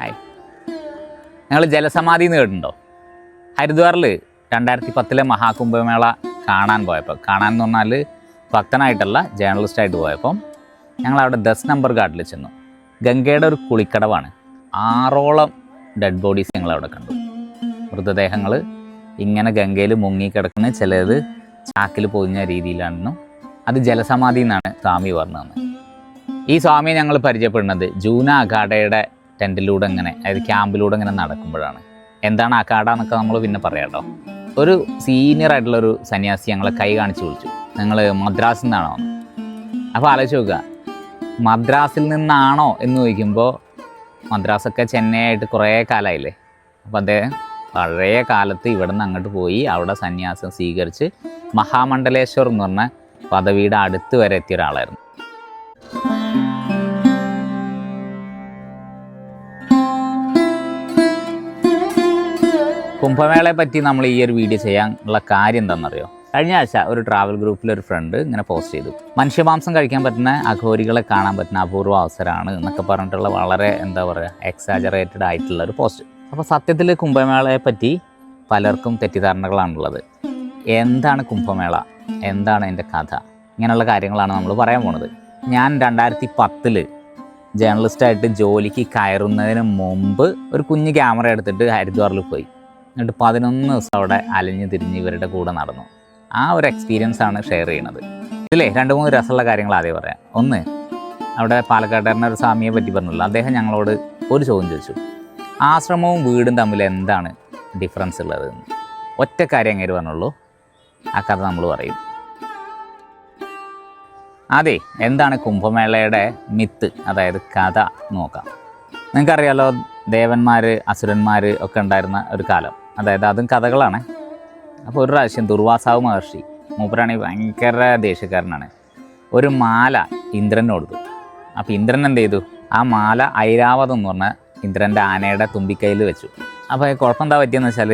Hi ഞങ്ങൾ ജലസമാധി എന്ന് കേട്ടിട്ടുണ്ടോ? ഹരിദ്വാറിൽ രണ്ടായിരത്തി പത്തിലെ മഹാകുംഭമേള കാണാൻ പോയപ്പോൾ കാണാൻ എന്ന് പറഞ്ഞാൽ ഭക്തനായിട്ടല്ല ജേർണലിസ്റ്റായിട്ട് പോയപ്പം ഞങ്ങൾ അവിടെ ദസ് നമ്പർ ഗാർഡിൽ ചെന്നു. ഗംഗയുടെ ഒരു കുളിക്കടവാണ്. ആറോളം ഡെഡ് ബോഡീസ് ഞങ്ങൾ അവിടെ കണ്ടു. മൃതദേഹങ്ങൾ ഇങ്ങനെ ഗംഗയിൽ മുങ്ങിക്കിടക്കുന്ന ചിലത് ചാക്കിൽ പൊതിഞ്ഞ രീതിയിലാണെന്നും അത് ജലസമാധി എന്നാണ് സ്വാമി പറഞ്ഞത്. ഈ സ്വാമിയെ ഞങ്ങൾ പരിചയപ്പെടുന്നത് ജൂന അഖാഡയുടെ ടെന്റിലൂടെ അങ്ങനെ അതായത് ക്യാമ്പിലൂടെ അങ്ങനെ നടക്കുമ്പോഴാണ്. എന്താണ് ആ കാട എന്നൊക്കെ നമ്മൾ പിന്നെ പറയാട്ടോ. ഒരു സീനിയർ ആയിട്ടുള്ളൊരു സന്യാസി ഞങ്ങളെ കൈ കാണിച്ച് വിളിച്ചു. നിങ്ങൾ മദ്രാസിൽ നിന്നാണോ? അപ്പോൾ ആലോചിച്ച് നോക്കുക. മദ്രാസിൽ നിന്നാണോ എന്ന് ചോദിക്കുമ്പോൾ മദ്രാസൊക്കെ ചെന്നൈ ആയിട്ട് കുറേ കാലമായില്ലേ അപ്പോൾ അദ്ദേഹം പഴയ കാലത്ത് ഇവിടെ നിന്ന് അങ്ങോട്ട് പോയി അവിടെ സന്യാസം സ്വീകരിച്ച് മഹാമണ്ഡലേശ്വർ എന്ന് പറഞ്ഞ പദവിയുടെ അടുത്ത് വരെ എത്തിയ ഒരാളായിരുന്നു. കുംഭമേളയെ പറ്റി നമ്മൾ ഈ ഒരു വീഡിയോ ചെയ്യാനുള്ള കാര്യം എന്താണെന്നറിയോ? കഴിഞ്ഞ ആഴ്ച ഒരു ട്രാവൽ ഗ്രൂപ്പിൽ ഒരു ഫ്രണ്ട് ഇങ്ങനെ പോസ്റ്റ് ചെയ്തു. മനുഷ്യമാംസം കഴിക്കാൻ പറ്റുന്ന അഘോരികളെ കാണാൻ പറ്റുന്ന അപൂർവ അവസരമാണ് എന്നൊക്കെ പറഞ്ഞിട്ടുള്ള വളരെ എന്താ പറയുക എക്സാജറേറ്റഡ് ആയിട്ടുള്ള ഒരു പോസ്റ്റ് അപ്പോൾ സത്യത്തിൽ കുംഭമേളയെ പറ്റി പലർക്കും തെറ്റിദ്ധാരണകളാണുള്ളത്. എന്താണ് കുംഭമേള? എന്താണ് എന്റെ കഥ? ഇങ്ങനെയുള്ള കാര്യങ്ങളാണ് നമ്മൾ പറയാൻ പോണത്. ഞാൻ രണ്ടായിരത്തി പത്തിൽ ജേർണലിസ്റ്റായിട്ട് ജോലിക്ക് കയറുന്നതിന് മുമ്പ് ഒരു കുഞ്ഞ് ക്യാമറ എടുത്തിട്ട് ഹരിദ്വാറിൽ പോയി. എന്നിട്ട് പതിനൊന്ന് ദിവസം അവിടെ അലഞ്ഞു തിരിഞ്ഞ് ഇവരുടെ കൂടെ നടന്നു. ആ ഒരു എക്സ്പീരിയൻസ് ആണ് ഷെയർ ചെയ്യുന്നത്. ഇതിലേ രണ്ട് മൂന്ന് രസമുള്ള കാര്യങ്ങൾ ആദ്യം പറയാം. ഒന്ന് അവിടെ പാലക്കാട്ടുകാരനെ ഒരു സ്വാമിയെ പറ്റി പറഞ്ഞല്ലോ. അദ്ദേഹം ഞങ്ങളോട് ഒരു ചോദ്യം ചോദിച്ചു. ആശ്രമവും വീടും തമ്മിൽ എന്താണ് ഡിഫറൻസ് ഉള്ളത് ഒറ്റ കാര്യം എങ്ങനെ പറഞ്ഞുള്ളൂ. ആ കഥ നമ്മൾ പറയും. അതെ എന്താണ് കുംഭമേളയുടെ മിത്ത്? അതായത് കഥ നോക്കാം. നിങ്ങൾക്കറിയാലോ ദേവന്മാർ അസുരന്മാർ ഒക്കെ ഉണ്ടായിരുന്ന ഒരു കാലം. അതായത് അതും കഥകളാണ്. അപ്പോൾ ഒരു പ്രാവശ്യം ദുർവാസാവ് മഹർഷി മൂപ്പരാണെങ്കിൽ ഭയങ്കര ദേഷ്യക്കാരനാണ്. ഒരു മാല ഇന്ദ്രന് കൊടുത്തു അപ്പോൾ ഇന്ദ്രൻ എന്ത് ചെയ്തു? ആ മാല ഐരാവതം എന്ന് പറഞ്ഞ ഇന്ദ്രന്റെ ആനയുടെ തുമ്പിക്കൈയിൽ വെച്ചു. അപ്പോൾ കുഴപ്പം എന്താ പറ്റിയെന്ന് വെച്ചാൽ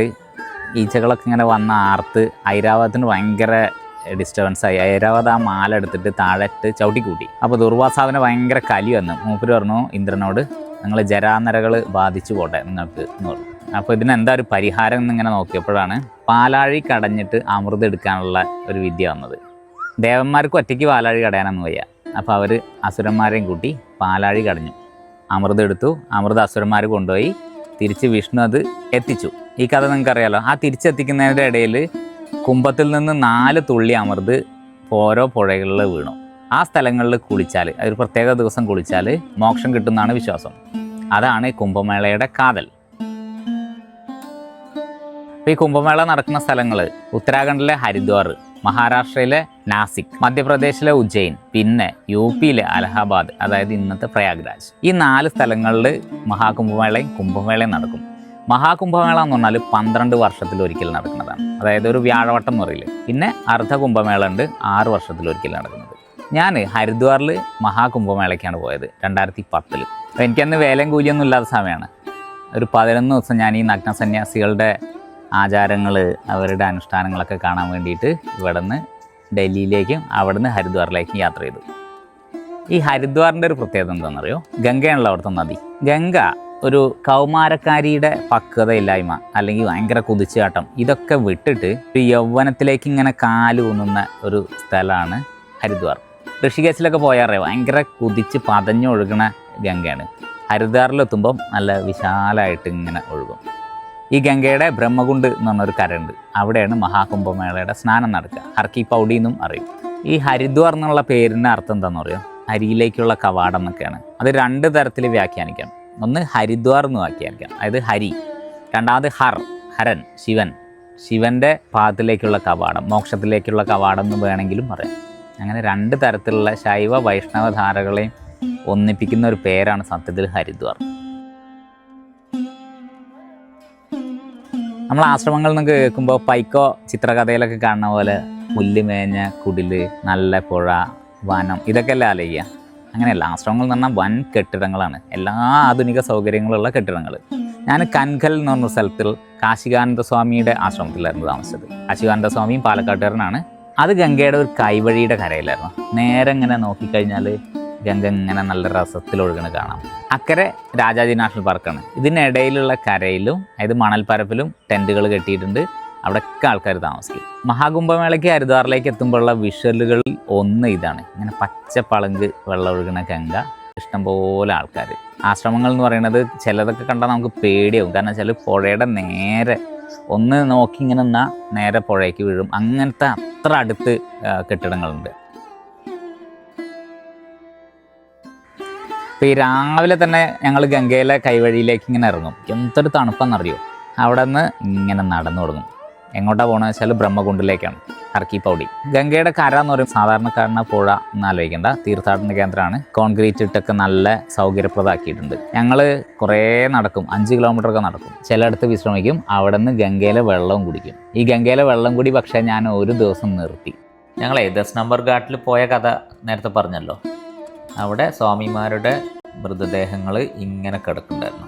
ഈച്ചകളൊക്കെ ഇങ്ങനെ വന്ന ആർത്ത് ഐരാവതത്തിന് ഭയങ്കര ഡിസ്റ്റർബൻസ് ആയി. ഐരാവത് ആ മാല എടുത്തിട്ട് താഴെട്ട് ചവിട്ടിക്കൂട്ടി. അപ്പോൾ ദുർവാസാവിന് ഭയങ്കര കലി വന്നു. മൂപ്പര് പറഞ്ഞു ഇന്ദ്രനോട് നിങ്ങൾ ജരാനരകൾ ബാധിച്ചു പോട്ടെ നിങ്ങൾക്ക് എന്ന് പറഞ്ഞു. അപ്പോൾ ഇതിനെന്താ ഒരു പരിഹാരം എന്നിങ്ങനെ നോക്കിയപ്പോഴാണ് പാലാഴി കടഞ്ഞിട്ട് അമൃത് എടുക്കാനുള്ള ഒരു വിദ്യ വന്നത്. ദേവന്മാർക്ക് ഒറ്റയ്ക്ക് പാലാഴി കടയാനൊന്നും വയ്യ. അപ്പോൾ അവർ അസുരന്മാരെയും കൂട്ടി പാലാഴി കടഞ്ഞു. അമൃത് എടുത്തു. അമൃത് അസുരന്മാർ കൊണ്ടുപോയി തിരിച്ച് വിഷ്ണു അത് എത്തിച്ചു. ഈ കഥ നിങ്ങൾക്കറിയാലോ? ആ തിരിച്ചെത്തിക്കുന്നതിന്റെ ഇടയിൽ കുംഭത്തിൽ നിന്ന് നാല് തുള്ളി അമൃത് ഓരോ പുഴകളിൽ വീണു. ആ സ്ഥലങ്ങളിൽ കുളിച്ചാൽ ഒരു പ്രത്യേക ദിവസം കുളിച്ചാൽ മോക്ഷം കിട്ടുന്നതാണ് വിശ്വാസം. അതാണ് കുംഭമേളയുടെ കാതൽ. ഈ കുംഭമേള നടക്കുന്ന സ്ഥലങ്ങൾ ഉത്തരാഖണ്ഡിലെ ഹരിദ്വാർ മഹാരാഷ്ട്രയിലെ നാസിക് മധ്യപ്രദേശിലെ ഉജ്ജയിൻ പിന്നെ യു പിയിലെ അലഹാബാദ് അതായത് ഇന്നത്തെ പ്രയാഗ്രാജ്. ഈ നാല് സ്ഥലങ്ങളിൽ മഹാകുംഭമേളയും കുംഭമേളയും നടക്കും. മഹാകുംഭമേള എന്ന് പറഞ്ഞാൽ പന്ത്രണ്ട് വർഷത്തിൽ ഒരിക്കൽ നടക്കുന്നതാണ്. അതായത് ഒരു വ്യാഴവട്ടം എന്ന് പറയില്ല? പിന്നെ അർദ്ധ കുംഭമേള ഉണ്ട് ആറ് വർഷത്തിൽ ഒരിക്കൽ നടക്കുന്നത്. ഞാൻ ഹരിദ്വാറിൽ മഹാകുംഭമേളയ്ക്കാണ് പോയത് രണ്ടായിരത്തി പത്തിൽ എനിക്കന്ന് വേലയും കൂലിയൊന്നും ഇല്ലാത്ത സമയമാണ് ഒരു പതിനൊന്ന് ദിവസം ഞാൻ ഈ നഗ്ന സന്യാസികളുടെ ആചാരങ്ങൾ അവരുടെ അനുഷ്ഠാനങ്ങളൊക്കെ കാണാൻ വേണ്ടിയിട്ട് ഇവിടെ നിന്ന് ഡൽഹിയിലേക്കും അവിടെ നിന്ന് ഹരിദ്വാറിലേക്കും യാത്ര ചെയ്തു. ഈ ഹരിദ്വാറിന്റെ ഒരു പ്രത്യേകത എന്താണെന്നറിയോ? ഗംഗയാണല്ലോ അവിടുത്തെ നദി. ഗംഗ ഒരു കൗമാരക്കാരിയുടെ പക്വതയില്ലായ്മ അല്ലെങ്കിൽ ഭയങ്കര കുതിച്ചുകാട്ടം ഇതൊക്കെ വിട്ടിട്ട് ഒരു യൗവനത്തിലേക്ക് ഇങ്ങനെ കാലൂന്നുന്ന ഒരു സ്ഥലമാണ് ഹരിദ്വാർ. ഋഷികേശിലൊക്കെ പോയാറേ ഭയങ്കര കുതിച്ച് പതഞ്ഞൊഴുകണ ഗംഗയാണ്. ഹരിദ്വാറിലെത്തുമ്പം നല്ല വിശാലമായിട്ട് ഇങ്ങനെ ഒഴുകും. ഈ ഗംഗയുടെ ബ്രഹ്മകുണ്ട് എന്ന് പറഞ്ഞൊരു കരണ്ട് അവിടെയാണ് മഹാകുംഭമേളയുടെ സ്നാനം നടക്കുക. ഹർക്കി പൗഡി എന്നും അറിയും. ഈ ഹരിദ്വാർ എന്നുള്ള പേരിന്റെ അർത്ഥം എന്താണെന്ന് പറയുക ഹരിയിലേക്കുള്ള കവാടം എന്നൊക്കെയാണ്. അത് രണ്ട് തരത്തിൽ വ്യാഖ്യാനിക്കാം. ഒന്ന് ഹരിദ്വാർ എന്ന് വ്യാഖ്യാനിക്കാം. അതായത് ഹരി. രണ്ടാമത് ഹർ ഹരൻ ശിവൻ. ശിവന്റെ പാദത്തിലേക്കുള്ള കവാടം മോക്ഷത്തിലേക്കുള്ള കവാടം എന്ന് വേണമെങ്കിലും പറയാം. അങ്ങനെ രണ്ട് തരത്തിലുള്ള ശൈവ വൈഷ്ണവ ധാരകളെയും ഒന്നിപ്പിക്കുന്ന ഒരു പേരാണ് സത്യത്തിൽ ഹരിദ്വാർ. നമ്മൾ ആശ്രമങ്ങളിൽ നിന്ന് കേൾക്കുമ്പോൾ പൈക്കോ ചിത്രകഥയിലൊക്കെ കാണുന്ന പോലെ പുല്ല് മേഞ്ഞ കുടിൽ നല്ല പുഴ വനം ഇതൊക്കെ അല്ലേ ആലോചിക്കുക അങ്ങനെയല്ല ആശ്രമങ്ങൾ എന്ന് പറഞ്ഞാൽ വൻ കെട്ടിടങ്ങളാണ്. എല്ലാ ആധുനിക സൗകര്യങ്ങളുള്ള കെട്ടിടങ്ങൾ ഞാൻ കൻഖൽ എന്ന് പറഞ്ഞ സ്ഥലത്തിൽ കാശികാനന്ദ സ്വാമിയുടെ ആശ്രമത്തിലായിരുന്നു താമസിച്ചത്. കാശികാനന്ദ സ്വാമിയും പാലക്കാട്ടുകാരനാണ്. അത് ഗംഗയുടെ ഒരു കൈവഴിയുടെ കരയിലായിരുന്നു. നേരെ ഇങ്ങനെ നോക്കിക്കഴിഞ്ഞാൽ ഗംഗ ഇങ്ങനെ നല്ല രസത്തിൽ ഒഴുകണ കാണാം. അക്കരെ രാജാജി നാഷണൽ പാർക്കാണ്. ഇതിനിടയിലുള്ള കരയിലും അതായത് മണൽപ്പരപ്പിലും ടെന്റുകൾ കെട്ടിയിട്ടുണ്ട്. അവിടെയൊക്കെ ആൾക്കാർ താമസിക്കും. മഹാകുംഭമേളയ്ക്ക് ഹരിദ്വാറിലേക്ക് എത്തുമ്പോഴുള്ള വിഷ്വലുകളിൽ ഒന്ന് ഇതാണ്. ഇങ്ങനെ പച്ച പളങ്ക് വെള്ളം ഒഴുകുന്ന ഗംഗ ഇഷ്ടംപോലെ ആൾക്കാർ ആശ്രമങ്ങൾ എന്ന് പറയുന്നത് ചിലതൊക്കെ കണ്ടാൽ നമുക്ക് പേടിയാവും. കാരണം വെച്ചാൽ പുഴയുടെ നേരെ ഒന്ന് നോക്കി ഇങ്ങനെ നിന്നാൽ നേരെ പുഴയ്ക്ക് വീഴും. അങ്ങനത്തെ അത്ര അടുത്ത് കെട്ടിടങ്ങളുണ്ട്. അപ്പോൾ ഈ രാവിലെ തന്നെ ഞങ്ങൾ ഗംഗയിലെ കൈവഴിയിലേക്ക് ഇങ്ങനെ ഇറങ്ങും. എന്തൊരു തണുപ്പെന്നറിയോ? അവിടെ നിന്ന് ഇങ്ങനെ നടന്നു തുടങ്ങും. എങ്ങോട്ടാണ് പോകണമെന്ന് വെച്ചാൽ ബ്രഹ്മകുണ്ടിലേക്കാണ് അർക്കി പൗടി ഗംഗയുടെ കര എന്ന് പറയും സാധാരണക്കാരനെ പുഴ എന്ന് ആലോചിക്കേണ്ട. തീർത്ഥാടന കേന്ദ്രമാണ്. കോൺക്രീറ്റ് ഇട്ടൊക്കെ നല്ല സൗകര്യപ്രദമാക്കിയിട്ടുണ്ട്. ഞങ്ങൾ കുറേ നടക്കും അഞ്ച് കിലോമീറ്റർ ഒക്കെ നടക്കും. ചിലയിടത്ത് വിശ്രമിക്കും അവിടെ നിന്ന് ഗംഗയിലെ വെള്ളവും കുടിക്കും. ഈ ഗംഗയിലെ വെള്ളം കൂടി പക്ഷേ ഞാൻ ഒരു ദിവസം നിർത്തി. ഞങ്ങളെ ദസ് നമ്പർ ഘാട്ടിൽ പോയ കഥ നേരത്തെ പറഞ്ഞല്ലോ. അവിടെ സ്വാമിമാരുടെ മൃതദേഹങ്ങൾ ഇങ്ങനെ കിടക്കുന്നുണ്ടായിരുന്നു.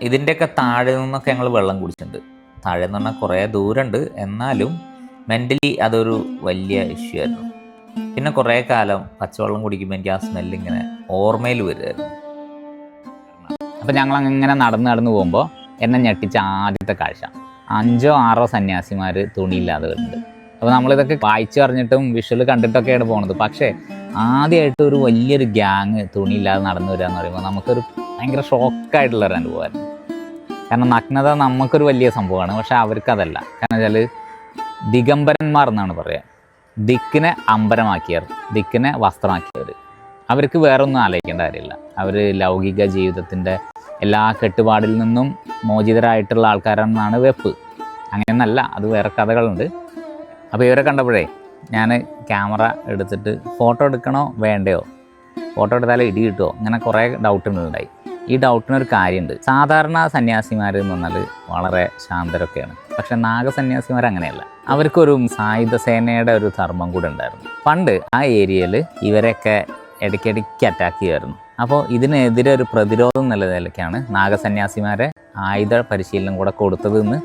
ഇതിന്റെയൊക്കെ താഴെ നിന്നൊക്കെ ഞങ്ങൾ വെള്ളം കുടിച്ചിട്ടുണ്ട്. താഴെ എന്ന് പറഞ്ഞാൽ കുറേ ദൂരമുണ്ട്. എന്നാലും മെന്റലി അതൊരു വലിയ ഇഷ്യൂ ആയിരുന്നു. പിന്നെ കുറേ കാലം പച്ചവെള്ളം കുടിക്കുമ്പോൾ എനിക്ക് ആ സ്മെല്ല് ഇങ്ങനെ ഓർമ്മയിൽ വരുമായിരുന്നു അപ്പം ഞങ്ങൾ അങ്ങനെ നടന്ന് നടന്ന് പോകുമ്പോൾ എന്നെ ഞെട്ടിച്ച ആദ്യത്തെ കാഴ്ച. അഞ്ചോ ആറോ സന്യാസിമാർ തുണിയില്ലാതെ വരുന്നുണ്ട്. അപ്പോൾ നമ്മളിതൊക്കെ വായിച്ചു അറിഞ്ഞിട്ടും വിഷ്വൽ കണ്ടിട്ടൊക്കെയാണ് പോകുന്നത് പക്ഷേ ആദ്യമായിട്ട് ഒരു വലിയൊരു ഗ്യാങ് തുണിയില്ലാതെ നടന്നു വരിക എന്ന് പറയുമ്പോൾ നമുക്കൊരു ഭയങ്കര ഷോക്കായിട്ടുള്ള ഒരു അനുഭവമായിരുന്നു. കാരണം നഗ്നത നമുക്കൊരു വലിയ സംഭവമാണ് പക്ഷെ അവർക്കതല്ല. കാരണം വെച്ചാൽ ദിഗംബരന്മാർ എന്നാണ് പറയുക ദിക്കിനെ അമ്പരമാക്കിയവർ ദിക്കിനെ വസ്ത്രമാക്കിയവർ. അവർക്ക് വേറൊന്നും ആലോചിക്കേണ്ട കാര്യമില്ല. അവർ ലൗകിക ജീവിതത്തിന്റെ എല്ലാ കെട്ടുപാടിൽ നിന്നും മോചിതരായിട്ടുള്ള ആൾക്കാരെന്നാണ് വെപ്പ്. അങ്ങനെയൊന്നല്ല അത് വേറെ കഥകളുണ്ട്. അപ്പോൾ ഇവരെ കണ്ടപ്പോഴേ ഞാൻ ക്യാമറ എടുത്തിട്ട് ഫോട്ടോ എടുക്കണോ വേണ്ടയോ? ഫോട്ടോ എടുത്താലേ ഇടി കിട്ടുമോ? അങ്ങനെ കുറേ ഡൗട്ടുകളുണ്ടായി. ഈ ഡൗട്ടിനൊരു കാര്യമുണ്ട്. സാധാരണ സന്യാസിമാർ എന്ന് പറഞ്ഞാൽ വളരെ ശാന്തരൊക്കെയാണ്. പക്ഷെ നാഗസന്യാസിമാർ അങ്ങനെയല്ല. അവർക്കൊരു സായുധ സേനയുടെ ഒരു ധർമ്മം കൂടെ ഉണ്ടായിരുന്നു. പണ്ട് ആ ഏരിയയിൽ ഇവരെയൊക്കെ ഇടയ്ക്കിടയ്ക്ക് അറ്റാക്ക് ചെയ്യുമായിരുന്നു. അപ്പോൾ ഇതിനെതിരെ ഒരു പ്രതിരോധം എന്നുള്ള നിലയ്ക്കാണ് നാഗസന്യാസിമാരെ ആയുധ പരിശീലനം കൂടെ കൊടുത്തതെന്ന്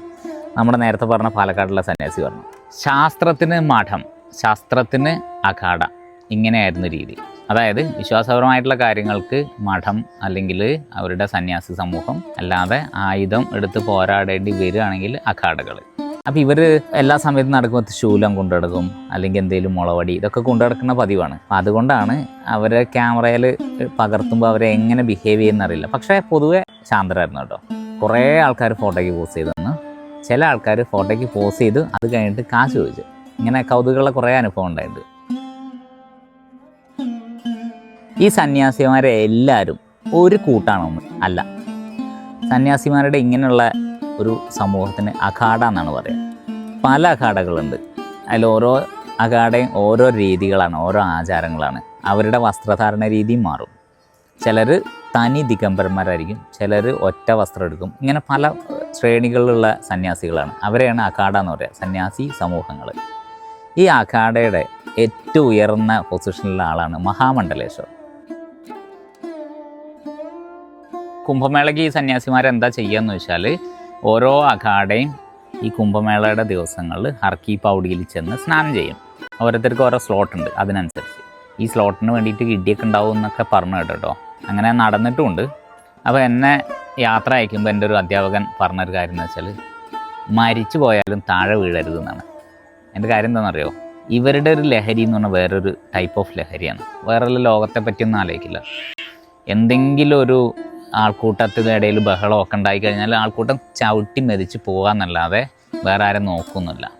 നമ്മുടെ നേരത്തെ പറഞ്ഞ പാലക്കാടുള്ള സന്യാസി പറഞ്ഞു. ശാസ്ത്രത്തിന് മഠം. ശാസ്ത്രത്തിന് അഖാഡ ഇങ്ങനെയായിരുന്നു രീതി. അതായത് വിശ്വാസപരമായിട്ടുള്ള കാര്യങ്ങൾക്ക് മഠം അല്ലെങ്കിൽ അവരുടെ സന്യാസി സമൂഹം അല്ലാതെ ആയുധം എടുത്ത് പോരാടേണ്ടി വരികയാണെങ്കിൽ അഖാഡകൾ അപ്പോൾ ഇവർ എല്ലാ സമയത്തും നടക്കുമ്പോൾ ശൂലം കൊണ്ടുനടക്കും അല്ലെങ്കിൽ എന്തെങ്കിലും മുളവടി ഇതൊക്കെ കൊണ്ടുനടക്കുന്ന പതിവാണ്. അപ്പം അതുകൊണ്ടാണ് അവരെ ക്യാമറയിൽ പകർത്തുമ്പോൾ അവരെ എങ്ങനെ ബിഹേവ് ചെയ്യുന്നറിയില്ല പക്ഷേ പൊതുവെ ശാന്തരായിരുന്നു കേട്ടോ. കുറേ ആൾക്കാർ ഫോട്ടോയ്ക്ക് പോസ് ചെയ്തു ചില ആൾക്കാർ ഫോട്ടോയ്ക്ക് പോസ് ചെയ്ത് അത് കഴിഞ്ഞിട്ട് കാശ് ചോദിച്ചു. ഇങ്ങനെ കൗതുകമുള്ള കുറേ അനുഭവം ഉണ്ടായിട്ടുണ്ട്. ഈ സന്യാസിമാരെ എല്ലാവരും ഒരു കൂട്ടാണോ അല്ല സന്യാസിമാരുടെ ഇങ്ങനെയുള്ള ഒരു സമൂഹത്തിന് അഖാഡ എന്നാണ് പറയുക. പല അഖാഡകളുണ്ട്. അതിൽ ഓരോ അഖാഡയും ഓരോ രീതികളാണ് ഓരോ ആചാരങ്ങളാണ്. അവരുടെ വസ്ത്രധാരണ രീതി മാറും. ചിലർ തനി ദിഗംബരന്മാരായിരിക്കും ചിലർ ഒറ്റ വസ്ത്രം എടുക്കും. ഇങ്ങനെ പല ശ്രേണികളിലുള്ള സന്യാസികളാണ്. അവരെയാണ് അഖാഡ എന്ന് പറയുക സന്യാസി സമൂഹങ്ങൾ ഈ അഖാഡയുടെ ഏറ്റവും ഉയർന്ന പൊസിഷനിലുള്ള ആളാണ് മഹാമണ്ഡലേശ്വർ. കുംഭമേളയ്ക്ക് ഈ സന്യാസിമാരെന്താ ചെയ്യുകയെന്ന് വെച്ചാൽ ഓരോ അഖാഡയും ഈ കുംഭമേളയുടെ ദിവസങ്ങളിൽ ഹർക്കി പൗഡിയിൽ ചെന്ന് സ്നാനം ചെയ്യും. ഓരോരുത്തർക്ക് ഓരോ സ്ലോട്ട് ഉണ്ട് അതിനനുസരിച്ച്. ഈ സ്ലോട്ടിന് വേണ്ടിയിട്ട് ഇടിയൊക്കെ ഉണ്ടാവും എന്നൊക്കെ പറഞ്ഞു കേട്ടോ. കേട്ടോ അങ്ങനെ നടന്നിട്ടുമുണ്ട്. അപ്പോൾ എന്നെ യാത്ര അയക്കുമ്പോൾ എന്റെ ഒരു അധ്യാപകൻ പറഞ്ഞൊരു കാര്യം എന്ന് വെച്ചാൽ മരിച്ചു പോയാലും താഴെ വീഴരുത് എന്നാണ് എന്റെ കാര്യം എന്താണെന്നറിയോ? ഇവരുടെ ഒരു ലഹരി എന്ന് പറഞ്ഞാൽ വേറൊരു ടൈപ്പ് ഓഫ് ലഹരിയാണ്. വേറൊരു ലോകത്തെ പറ്റിയൊന്നും ആലോചിക്കില്ല. എന്തെങ്കിലും ഒരു ആൾക്കൂട്ടത്തിന്റെ ഇടയിൽ ബഹളമൊക്കെ ഉണ്ടായി കഴിഞ്ഞാൽ ആൾക്കൂട്ടം ചവിട്ടി മെതിച്ച് പോകാമെന്നല്ലാതെ വേറെ ആരും നോക്കുന്നില്ല.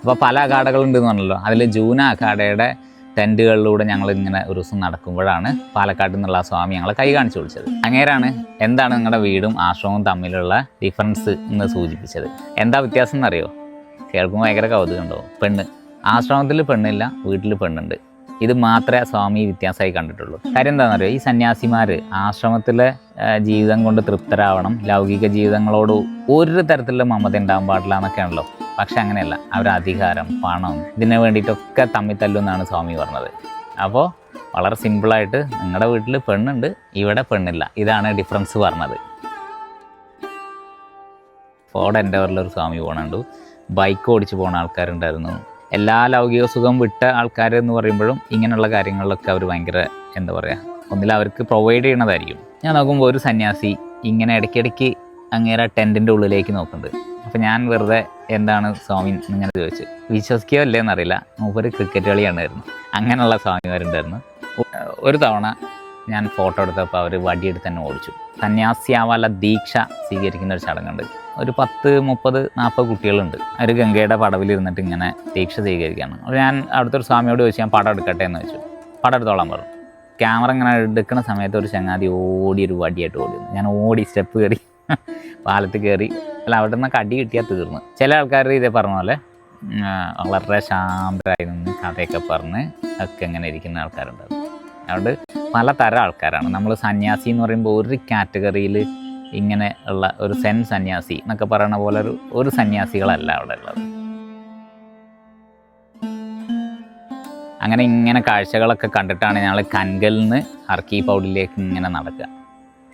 അപ്പോൾ പല അഖാഡകളുണ്ടെന്ന് പറഞ്ഞല്ലോ. അതിൽ ജൂന അഖാഡയുടെ ടെന്റുകളിലൂടെ ഞങ്ങൾ ഇങ്ങനെ ഒരു ദിവസം നടക്കുമ്പോഴാണ് പാലക്കാട്ടിൽ നിന്നുള്ള സ്വാമി ഞങ്ങളെ കൈ കാണിച്ചു വിളിച്ചത്. അങ്ങേരാണ് എന്താണ് നിങ്ങളുടെ വീടും ആശ്രമവും തമ്മിലുള്ള ഡിഫറൻസ് എന്ന് സൂചിപ്പിച്ചത്. എന്താ വ്യത്യാസം എന്നറിയോ? കേൾക്കുമ്പോൾ ഭയങ്കര കൗതുകം ഉണ്ടാവും. പെണ്ണ്. ആശ്രമത്തിൽ പെണ്ണില്ല വീട്ടിൽ പെണ്ണുണ്ട്. ഇത് മാത്രമേ സ്വാമി വ്യത്യാസമായി കണ്ടിട്ടുള്ളൂ. കാര്യം എന്താണെന്നറിയോ? ഈ സന്യാസിമാർ ആശ്രമത്തിലെ ജീവിതം കൊണ്ട് തൃപ്തരാവണം ലൗകിക ജീവിതങ്ങളോട് ഒരു തരത്തിലുള്ള മമത ഉണ്ടാകാൻ പാടില്ല എന്നൊക്കെയാണല്ലോ. പക്ഷെ അങ്ങനെയല്ല. അവരുടെ അധികാരം പണം ഇതിന് വേണ്ടിയിട്ടൊക്കെ തമ്മിൽ തല്ലുമെന്നാണ് സ്വാമി പറഞ്ഞത്. അപ്പോൾ വളരെ സിമ്പിളായിട്ട് നിങ്ങളുടെ വീട്ടിൽ പെണ്ണുണ്ട് ഇവിടെ പെണ്ണില്ല. ഇതാണ് ഡിഫറൻസ് പറഞ്ഞത്. ഫോർഡ് ഒരു സ്വാമി പോകണുണ്ട് ബൈക്ക് ഓടിച്ച് പോകുന്ന ആൾക്കാരുണ്ടായിരുന്നു. എല്ലാ ലൗകിക സുഖം വിട്ട ആൾക്കാർ എന്ന് പറയുമ്പോഴും ഇങ്ങനെയുള്ള കാര്യങ്ങളിലൊക്കെ അവർ ഭയങ്കര എന്താ പറയുക ഒന്നിൽ അവർക്ക് പ്രൊവൈഡ് ചെയ്യണതായിരിക്കും. ഞാൻ നോക്കുമ്പോൾ ഒരു സന്യാസി ഇങ്ങനെ ഇടയ്ക്കിടയ്ക്ക് അങ്ങേരെ ടെന്റിന്റെ ഉള്ളിലേക്ക് നോക്കുന്നുണ്ട്. അപ്പോൾ ഞാൻ വെറുതെ എന്താണ് സ്വാമി ഇങ്ങനെ ചോദിച്ചു വിശ്വസിക്കുകയോ അല്ലേ എന്നറിയില്ല മൂപ്പര് ക്രിക്കറ്റ് കളിയാണായിരുന്നു. അങ്ങനെയുള്ള സ്വാമിമാരുണ്ടായിരുന്നു. ഒരു തവണ ഞാൻ ഫോട്ടോ എടുത്തപ്പോൾ അവർ വടിയെടുത്ത് തന്നെ ഓടിച്ചു. സന്യാസിയാവാല ദീക്ഷ സ്വീകരിക്കുന്ന ഒരു ചടങ്ങുണ്ട് ഒരു പത്ത് മുപ്പത് നാൽപ്പത് കുട്ടികളുണ്ട്. അവർ ഗംഗയുടെ പടവിൽ ഇരുന്നിട്ട് ഇങ്ങനെ ദീക്ഷ സ്വീകരിക്കുകയാണ്. അപ്പോൾ ഞാൻ അടുത്തൊരു സ്വാമിയോട് ചോദിച്ചു ഞാൻ പടം എടുക്കട്ടെ? എന്ന് വെച്ചു പടം എടുത്തോളാൻ പറഞ്ഞു. ക്യാമറ ഇങ്ങനെ എടുക്കുന്ന സമയത്ത് ഒരു ചങ്ങാതി ഓടി ഒരു വടിയായിട്ട് ഓടി ഞാൻ ഓടി സ്റ്റെപ്പ് കയറി പാലത്ത് കയറി അല്ല അവിടെ നിന്ന് കടി കിട്ടിയാൽ തീർന്നു. ചില ആൾക്കാർ ഇതേ പറഞ്ഞ പോലെ വളരെ ശാന്തരായി നിന്ന് കഥയൊക്കെ പറഞ്ഞ് ഒക്കെ ഇങ്ങനെ ഇരിക്കുന്ന ആൾക്കാരുണ്ട് അതുകൊണ്ട് പല തരം ആൾക്കാരാണ്. നമ്മൾ സന്യാസി എന്ന് പറയുമ്പോൾ ഒരു കാറ്റഗറിയിൽ ഇങ്ങനെ ഉള്ള ഒരു സെൻ സന്യാസി എന്നൊക്കെ പറയണ പോലെ ഒരു ഒരു സന്യാസികളല്ല അവിടെ ഉള്ളത്. അങ്ങനെ ഇങ്ങനെ കാഴ്ചകളൊക്കെ കണ്ടിട്ടാണ് ഞങ്ങൾ കൻകലിൽ നിന്ന് ഹർക്കി പൗഡിലേക്ക് ഇങ്ങനെ നടക്കുക.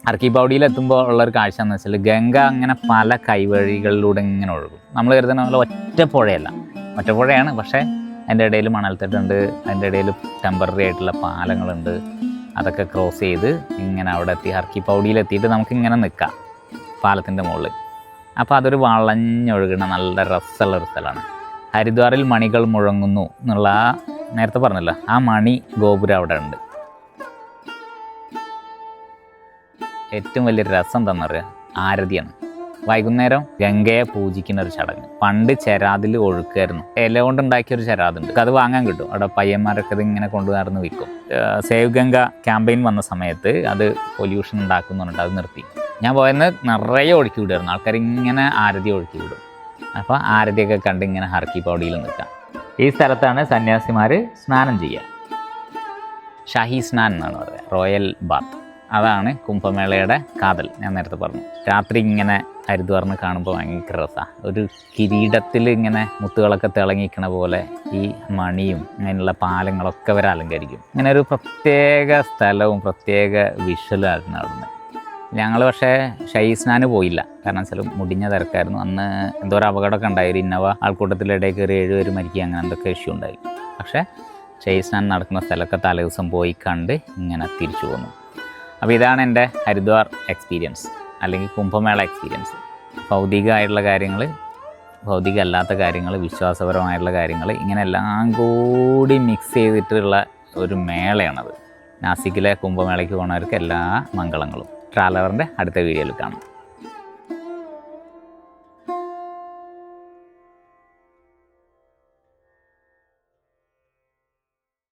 ഹർക്കി പൗഡിയിൽ എത്തുമ്പോൾ ഉള്ളൊരു കാഴ്ച എന്ന് വെച്ചാൽ ഗംഗ അങ്ങനെ പല കൈവഴികളിലൂടെ ഇങ്ങനെ ഒഴുകും. നമ്മൾ കരുതുന്ന പോലെ ഒറ്റ പുഴയല്ല. ഒറ്റ പുഴയാണ് പക്ഷേ അതിന്റെ ഇടയിൽ മണൽത്തട്ടുണ്ട് അതിന്റെ ഇടയിൽ ടെമ്പററി ആയിട്ടുള്ള പാലങ്ങളുണ്ട്. അതൊക്കെ ക്രോസ് ചെയ്ത് ഇങ്ങനെ അവിടെ എത്തി. ഹർക്കി എത്തിയിട്ട് നമുക്ക് ഇങ്ങനെ നിൽക്കാം പാലത്തിന്റെ മുകളിൽ അപ്പോൾ അതൊരു വളഞ്ഞൊഴുകുന്ന നല്ല രസമുള്ള ഒരു സ്ഥലമാണ്. ഹരിദ്വാറിൽ മണികൾ മുഴങ്ങുന്നു എന്നുള്ള നേരത്തെ പറഞ്ഞല്ലോ ആ മണി ഗോപുരം അവിടെ ഉണ്ട്. ഏറ്റവും വലിയ രസം എന്താണെന്നറിയാം ആരതിയാണ്. വൈകുന്നേരം ഗംഗയെ പൂജിക്കുന്ന ഒരു ചടങ്ങ്. പണ്ട് ചെരാതിൽ ഒഴുക്കായിരുന്നു. ഇല കൊണ്ടുണ്ടാക്കിയ ഒരു ചെരാതുണ്ട്. അത് വാങ്ങാൻ കിട്ടും. അവിടെ പയ്യന്മാരൊക്കെ ഇത് ഇങ്ങനെ കൊണ്ടു വിൽക്കും. സേവ് ഗംഗ ക്യാമ്പയിൻ വന്ന സമയത്ത് അത് പൊല്യൂഷൻ ഉണ്ടാക്കുന്നുണ്ട് അത് നിർത്തി. ഞാൻ പോയെന്ന് നിറയെ ഒഴുക്കി വിടുമായിരുന്നു. ആൾക്കാർ ഇങ്ങനെ ആരതി ഒഴുക്കി വിടും. അപ്പോൾ ആരതിയൊക്കെ കണ്ട് ഇങ്ങനെ ഹർക്കി പൗടിയിൽ നിൽക്കാം ഈ സ്ഥലത്താണ് സന്യാസിമാർ സ്നാനം ചെയ്യുക. ഷാഹി സ്നാൻ എന്നാണ് പറയുക. Royal bath. അതാണ് കുംഭമേളയുടെ കാതൽ. ഞാൻ നേരത്തെ പറഞ്ഞു. രാത്രി ഇങ്ങനെ ഹരിദ്വാറിന് കാണുമ്പോൾ ഭയങ്കര രസമാണ് ഒരു കിരീടത്തിൽ ഇങ്ങനെ മുത്തുകളൊക്കെ തിളങ്ങിക്കണ പോലെ ഈ മണിയും അങ്ങനെയുള്ള പാലങ്ങളൊക്കെ വരെ അലങ്കരിക്കും. ഇങ്ങനെ ഒരു പ്രത്യേക സ്ഥലവും പ്രത്യേക വിഷ്വലായിരുന്നു അവിടുന്ന്. ഞങ്ങൾ പക്ഷേ ഷൈസ്നാന് പോയില്ല. കാരണം ചില മുടിഞ്ഞ തിരക്കായിരുന്നു. അന്ന് എന്തോ ഒരു അപകടമൊക്കെ ഉണ്ടായി. ഒരു ഇന്നവ ആൾക്കൂട്ടത്തിന്റെ ഇടയിൽ കയറി ഏഴുപേര് മരിക്കുക അങ്ങനെ എന്തൊക്കെ ഇഷ്യൂ ഉണ്ടായി. പക്ഷേ ഷൈസ്നാൻ നടക്കുന്ന സ്ഥലമൊക്കെ തലേദിവസം പോയി കണ്ട് ഇങ്ങനെ തിരിച്ചു പോന്നു. അപ്പോൾ ഇതാണ് എന്റെ ഹരിദ്വാർ എക്സ്പീരിയൻസ് അല്ലെങ്കിൽ കുംഭമേള എക്സ്പീരിയൻസ് ഭൗതികമായിട്ടുള്ള കാര്യങ്ങൾ ഭൗതിക അല്ലാത്ത കാര്യങ്ങൾ വിശ്വാസപരമായിട്ടുള്ള കാര്യങ്ങൾ ഇങ്ങനെ എല്ലാം കൂടി മിക്സ് ചെയ്തിട്ടുള്ള ഒരു മേളയാണത്. നാസിക്കിലെ കുംഭമേളയ്ക്ക് പോകുന്നവർക്ക് എല്ലാ മംഗളങ്ങളും. ട്രാലറിന്റെ അടുത്ത വീഡിയോയിൽ കാണാം.